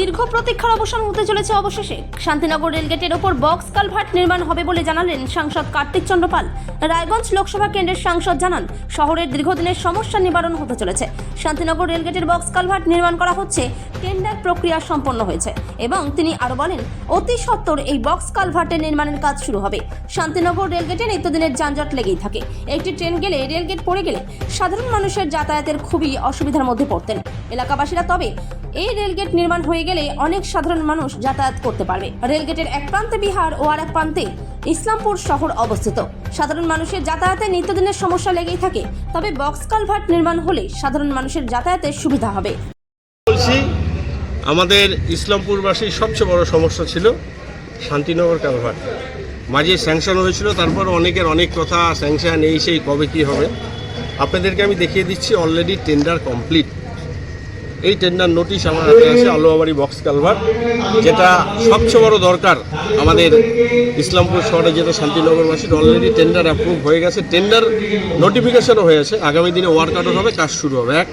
দীর্ঘ প্রতীক্ষার অবসান হতে চলেছে অবশেষে। শান্তিনগর রেলগেটের ওপর বক্স কালভার্ট নির্মাণ হবে বলে জানালেন সাংসদ কার্তিক চন্দ্রপাল রায়গঞ্জ লোকসভা কেন্দ্রের সাংসদ জানান, শহরের দীর্ঘদিনের সমস্যা নিবারণ হতে চলেছে। শান্তিনগর রেলগেটের বক্স কালভার্ট নির্মাণ করা হচ্ছে, টেন্ডার প্রক্রিয়া সম্পন্ন হয়েছে এবং তিনি আরও বলেন, অতি সত্বর এই বক্স কালভার্টের নির্মাণের কাজ শুরু হবে। শান্তিনগর রেলগেটে নিত্যদিনের যানজট লেগেই থাকে। একটি ট্রেন গেলে রেলগেট পড়ে গেলে সাধারণ মানুষের যাতায়াতের খুবই অসুবিধার মধ্যে পড়তেন। এলাকাবাসীরা তবে এই রেলগেট নির্মাণ হয়ে গেলে অনেক সাধারণ মানুষ যাতায়াত করতে পারবে। রেলগেটের এক প্রান্তে বিহার ও আর এক প্রান্তে ইসলামপুর শহর অবস্থিত। সাধারণ মানুষের যাতায়াতে নিত্যদিনের সমস্যা লেগেই থাকে। তবে বক্স কালভার্ট নির্মাণ হলে সাধারণ মানুষের যাতায়াতের সুবিধা হবে। বলছি, আমাদের ইসলামপুরবাসীর সবচেয়ে বড় সমস্যা ছিল শান্তিনগর কালভার্ট। মাঝে স্যাংশন হয়েছিল, তারপর অনেকের অনেক কথা, স্যাংশন, এই সেই, কবে কী হবে? আপনাদেরকে আমি দেখিয়ে দিচ্ছি অলরেডি টেন্ডার কমপ্লিট এই টেন্ডার নোটিশ আমার হাতে আছে আলোয়াবাড়ি বক্স কালভার যেটা সবচেয়ে বড় দরকার আমাদের ইসলামপুর শহরে, যেটা শান্তিনগরবাসীর অলরেডি টেন্ডার অ্যাপ্রুভ হয়ে গেছে। টেন্ডার নোটিফিকেশনও হয়েছে আগামী দিনে ওয়ার্ক আউট হবে, কাজ শুরু হবে। এক